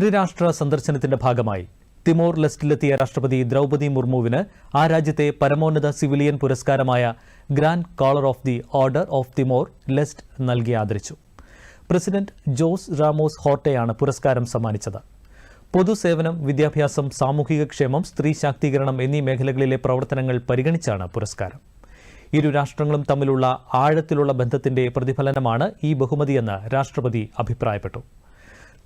ത്രിരാഷ്ട്ര സന്ദർശനത്തിന്റെ ഭാഗമായി തിമോർ ലെസ്റ്റിലെത്തിയ രാഷ്ട്രപതി ദ്രൗപദി മുർമുവിന് ആ രാജ്യത്തെ പരമോന്നത civilian പുരസ്കാരമായ grand collar of the order of Timor Leste നൽകി ആദരിച്ചു. പ്രസിഡന്റ് ജോസ് റാമോസ് ഹോട്ടയാണ് പുരസ്കാരം സമ്മാനിച്ചത്. പൊതുസേവനം വിദ്യാഭ്യാസം സാമൂഹിക ക്ഷേമം സ്ത്രീ ശാക്തീകരണം എന്നീ മേഖലകളിലെ പ്രവർത്തനങ്ങൾ പരിഗണിച്ചാണ് പുരസ്കാരം. ഇരു രാഷ്ട്രങ്ങളും തമ്മിലുള്ള ആഴത്തിലുള്ള ബന്ധത്തിന്റെ പ്രതിഫലനമാണ് ഈ ബഹുമതിയെന്ന് രാഷ്ട്രപതി അഭിപ്രായപ്പെട്ടു.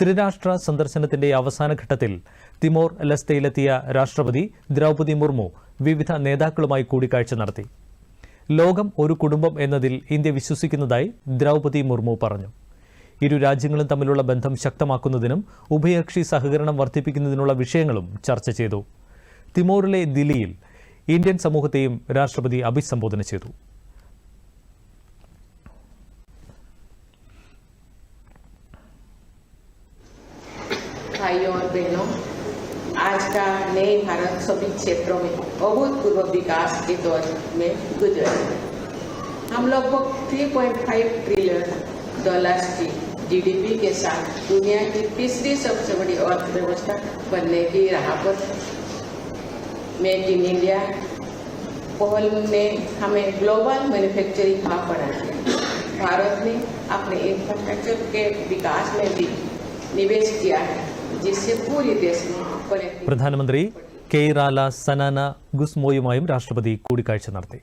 ത്രിരാഷ്ട്ര സന്ദർശനത്തിന്റെ അവസാന ഘട്ടത്തിൽ തിമോർ ലെസ്തയിലെത്തിയ രാഷ്ട്രപതി ദ്രൗപദി മുർമു വിവിധ നേതാക്കളുമായി കൂടിക്കാഴ്ച നടത്തി. ലോകം ഒരു കുടുംബം എന്നതിൽ ഇന്ത്യ വിശ്വസിക്കുന്നതായി ദ്രൗപദി മുർമു പറഞ്ഞു. ഇരു രാജ്യങ്ങളും തമ്മിലുള്ള ബന്ധം ശക്തമാക്കുന്നതിനും ഉഭയകക്ഷി സഹകരണം വർദ്ധിപ്പിക്കുന്നതിനുള്ള വിഷയങ്ങളും ചർച്ച ചെയ്തു. തിമോറിലെ ദില്ലിയിൽ ഇന്ത്യൻ സമൂഹത്തെയും രാഷ്ട്രപതി അഭിസംബോധന ചെയ്തു. भाइयों और बहनों, आज का नए भारत सभी क्षेत्रों में अभूतपूर्व विकास के दौर में गुजर। है। हम लगभग 3.5 ट्रिलियन डॉलर की जीडीपी के साथ दुनिया की तीसरी सबसे बड़ी अर्थव्यवस्था बनने की राह पर मेक इन इंडिया पहल ने हमें ग्लोबल मैन्युफैक्चरिंग हब बना दिया। भारत ने अपने इंफ्रास्ट्रक्चर के विकास में भी निवेश किया है। പ്രധാനമന്ത്രി കെയ്റാല സനാന ഗുസ്മോയുമായും രാഷ്ട്രപതി കൂടിക്കാഴ്ച നടത്തി.